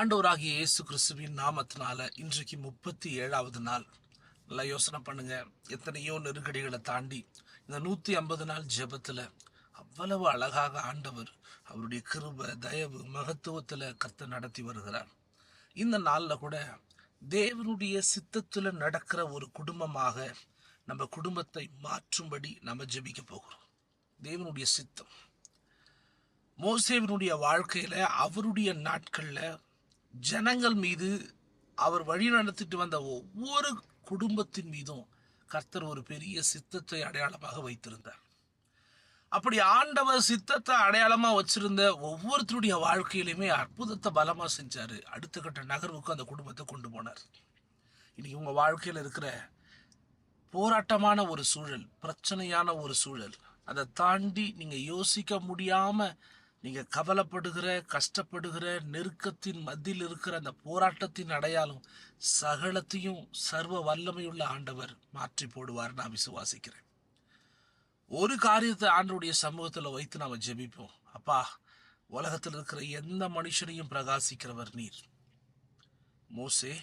ஆண்டவராகிய இயேசு கிறிஸ்துவின் நாமத்தினால இன்றைக்கு முப்பத்தி ஏழாவது நாள். நல்லா யோசனை பண்ணுங்க. எத்தனையோ நெருக்கடிகளை தாண்டி இந்த நூற்றி ஐம்பது நாள் ஜெபத்தில் அவ்வளவு அழகாக ஆண்டவர் அவருடைய கிருப தயவு மகத்துவத்தில் கத்து நடத்தி வருகிறார். இந்த நாளில் கூட தேவனுடைய சித்தத்தில் நடக்கிற ஒரு குடும்பமாக நம்ம குடும்பத்தை மாற்றும்படி நம்ம ஜெபிக்க போகிறோம். தேவனுடைய சித்தம். மோசேவனுடைய வாழ்க்கையில் அவருடைய நாட்களில் ஜனங்கள் மீது அவர் வழி நடத்திட்டு வந்த ஒவ்வொரு குடும்பத்தின் மீதும் கர்த்தர் ஒரு பெரிய சித்தத்தை அடையாளமாக வைத்திருந்தார். அப்படி ஆண்டவர் சித்தத்தை அடையாளமாக வச்சிருந்த ஒவ்வொருத்தருடைய வாழ்க்கையிலுமே அற்புதத்தை பலமாக செஞ்சார். அடுத்த கட்ட நகர்வுக்கு அந்த குடும்பத்தை கொண்டு போனார். இன்னைக்கு உங்கள் வாழ்க்கையில் இருக்கிற போராட்டமான ஒரு சூழல் பிரச்சனையான ஒரு சூழல் அதை தாண்டி நீங்கள் யோசிக்க முடியாமல் நீங்க கவலைப்படுகிற கஷ்டப்படுகிற நெருக்கத்தின் மத்தியில் இருக்கிற அந்த போராட்டத்தின் அடையாளம் சகலத்தையும் சர்வ வல்லமையுள்ள ஆண்டவர் மாற்றி போடுவார். நான் விசுவாசிக்கிறேன். ஒரு காரியத்தை ஆண்டருடைய சமூகத்தில் வைத்து நாம் ஜெபிப்போம். அப்பா உலகத்தில் இருக்கிற எந்த மனுஷனையும் பிரகாசிக்கிறவர் நீர். மோசே